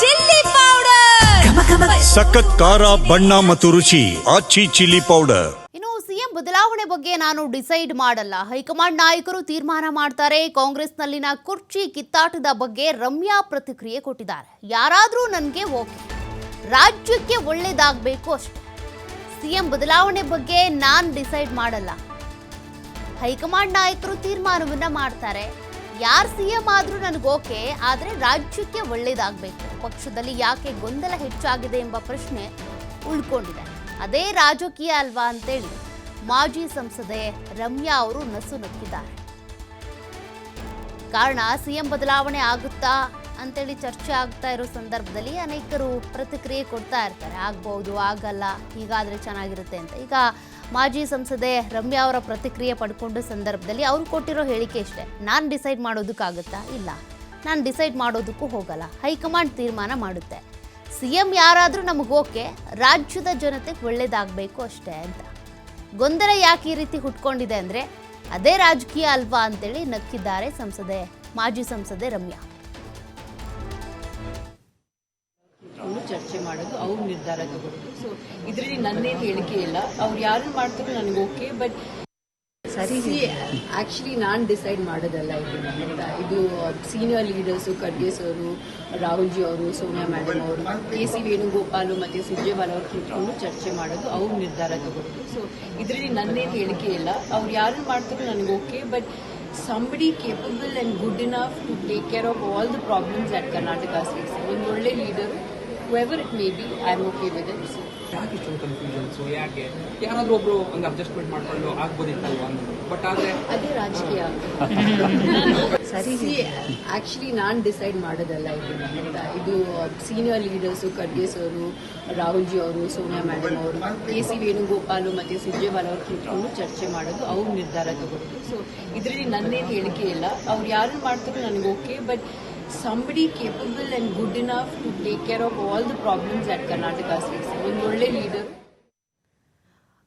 Chilli powder. ಸಖತ್ ಖಾರ ಬಣ್ಣ ಮತ್ತು ರುಚಿ ಆಚಿ ಚಿಲ್ಲಿ ಪೌಡರ್. ಇನ್ನು ಸಿಎಂ ಬದಲಾವಣೆ ಬಗ್ಗೆ ನಾನು ಡಿಸೈಡ್ ಮಾಡಲ್ಲ. ಹೈಕಮಾಂಡ್ ನಾಯಕರು ತೀರ್ಮಾನ ಮಾಡ್ತಾರೆ. ಕಾಂಗ್ರೆಸ್ನಲ್ಲಿನ ಕುರ್ಚಿ ಕಿತ್ತಾಟದ ಬಗ್ಗೆ ರಮ್ಯಾ ಪ್ರತಿಕ್ರಿಯೆ ಕೊಟ್ಟಿದ್ದಾರೆ. ಯಾರಾದರೂ ನನಗೆ ಓಕೆ. ರಾಜ್ಯಕ್ಕೆ ಒಳ್ಳೇದಾಗಬೇಕು ಅಷ್ಟೆ. ಸಿಎಂ ಬದಲಾವಣೆ ಬಗ್ಗೆ ನಾನು ಡಿಸೈಡ್ ಮಾಡಲ್ಲ. ಹೈಕಮಾಂಡ್ ನಾಯಕರು ತೀರ್ಮಾನವನ್ನ ಮಾಡ್ತಾರೆ. ಯಾರು ಸಿಎಂ ಆದ್ರೂ ನನಗೆ ಓಕೆ, ಆದರೆ ರಾಜ್ಯಕ್ಕೆ ಒಳ್ಳೇದಾಗಬೇಕು. ಪಕ್ಷದಲ್ಲಿ ಯಾಕೆ ಗೊಂದಲ ಹೆಚ್ಚಾಗಿದೆ ಎಂಬ ಪ್ರಶ್ನೆ ಉಳ್ಕೊಂಡಿದೆ. ಅದೇ ರಾಜಕೀಯ ಅಲ್ವಾ ಅಂತೇಳಿ ಮಾಜಿ ಸಂಸದೆ ರಮ್ಯಾ ಅವರು ನಸು ನಕ್ಕಿದ್ದಾರೆ ಕಾರಣ ಸಿಎಂ ಬದಲಾವಣೆ ಆಗುತ್ತಾ ಅಂತೇಳಿ ಚರ್ಚೆ ಆಗ್ತಾ ಇರೋ ಸಂದರ್ಭದಲ್ಲಿ ಅನೇಕರು ಪ್ರತಿಕ್ರಿಯೆ ಕೊಡ್ತಾ ಇರ್ತಾರೆ. ಆಗ್ಬಹುದು ಆಗಲ್ಲ, ಹೀಗಾದ್ರೆ ಚೆನ್ನಾಗಿರುತ್ತೆ ಅಂತ. ಈಗ ಮಾಜಿ ಸಂಸದೆ ರಮ್ಯಾ ಅವರ ಪ್ರತಿಕ್ರಿಯೆ ಪಡ್ಕೊಂಡ ಸಂದರ್ಭದಲ್ಲಿ ಅವರು ಕೊಟ್ಟಿರೋ ಹೇಳಿಕೆ ಇಷ್ಟೇ. ನಾನು ಡಿಸೈಡ್ ಮಾಡೋದಕ್ಕಾಗುತ್ತಾ? ಇಲ್ಲ. ನಾನು ಡಿಸೈಡ್ ಮಾಡೋದಕ್ಕೂ ಹೋಗಲ್ಲ. ಹೈಕಮಾಂಡ್ ತೀರ್ಮಾನ ಮಾಡುತ್ತೆ. ಸಿ ಎಂ ಯಾರಾದರೂ ನಮಗೆ ಓಕೆ, ರಾಜ್ಯದ ಜನತೆಗೆ ಒಳ್ಳೇದಾಗಬೇಕು ಅಷ್ಟೇ ಅಂತ. ಗೊಂದಲ ಯಾಕೆ ಈ ರೀತಿ ಹುಟ್ಕೊಂಡಿದೆ ಅಂದರೆ, ಅದೇ ರಾಜಕೀಯ ಅಲ್ವಾ ಅಂತೇಳಿ ನಕ್ಕಿದ್ದಾರೆ ಸಂಸದೆ, ಮಾಜಿ ಸಂಸದೆ ರಮ್ಯಾ. ಚರ್ಚೆ ಮಾಡೋದು ಅವ್ರ ನಿರ್ಧಾರ ತಗೊಳ್ಳೋದು. ಸೊ ಇದರಲ್ಲಿ ನನ್ನೇನು ಹೇಳಿಕೆ ಇಲ್ಲ. ಅವ್ರು ಯಾರು ಮಾಡ್ತಾರೋ ನನಗೆ ಓಕೆ ಬಟ್ ಸರಿ. ಆಕ್ಚುಲಿ ನಾನು ಡಿಸೈಡ್ ಮಾಡೋದಲ್ಲ ಇದು. ಇದು ಸೀನಿಯರ್ ಲೀಡರ್ಸು ಖರ್ಗೆ ಅವರು ರಾಹುಲ್ ಜಿ ಅವರು ಸೋನಿಯಾ ಮ್ಯಾಡಮ್ ಅವರು ಕೆ ಸಿ ವೇಣುಗೋಪಾಲು ಮತ್ತು ಸುರ್ಜೇವಾಲ್ ಅವರು ಕೂತ್ಕೊಂಡು ಚರ್ಚೆ ಮಾಡೋದು ಅವ್ರ ನಿರ್ಧಾರ ತಗೊಳ್ಳೋದು. ಸೊ ಇದರಲ್ಲಿ ನನ್ನೇನು ಹೇಳಿಕೆ ಇಲ್ಲ. ಅವ್ರು ಯಾರು ಮಾಡ್ತಾರೋ ನನಗೆ okay but somebody capable and good enough to take care of all the problems at Karnataka states ಒಂದು ಒಳ್ಳೆ it may be I am okay with it so ಯಾಕೆ ಇಷ್ಟೊಂದು ಕನ್ಫ್ಯೂಷನ್ಸು ಯಾಕೆ? ಯಾರಾದ್ರೂ ಒಬ್ರು ಒಂದು ಅಡ್ಜಸ್ಟ್ಮೆಂಟ್ ಮಾಡ್ಕೊಂಡು ಆಗ್ಬೋದಿತ್ತಲ್ವಾ ಬಟ್ ಆದ್ರೆ ಅದೇ ರಾಜಕೀಯ. ಸರಿ. ಆಕ್ಚುಲಿ ನಾನು ಡಿಸೈಡ್ ಮಾಡೋದಲ್ಲ ಇದು. ಇದು senior leaders Kharge sir Rahul ji ಅವರು ಸೋನಿಯಾ ಮೇಡಮ್ ಅವರು ಕೆ ಸಿ ವೇಣುಗೋಪಾಲು ಮತ್ತು ಸುರ್ಜೇವಾಲ್ ಅವರು ಕೂತ್ಕೊಂಡು ಚರ್ಚೆ ಮಾಡೋದು ಅವ್ರ ನಿರ್ಧಾರ ತಗೊಳ್ಳೋದು. ಸೊ ಇದರಲ್ಲಿ ನನ್ನೇನು ಹೇಳಿಕೆ ಇಲ್ಲ. ಅವ್ರು ಯಾರು ಮಾಡ್ತಾರೋ ನನಗೆ okay but somebody capable and good enough to take care of all the problems that Karnataka is facing. An older leader.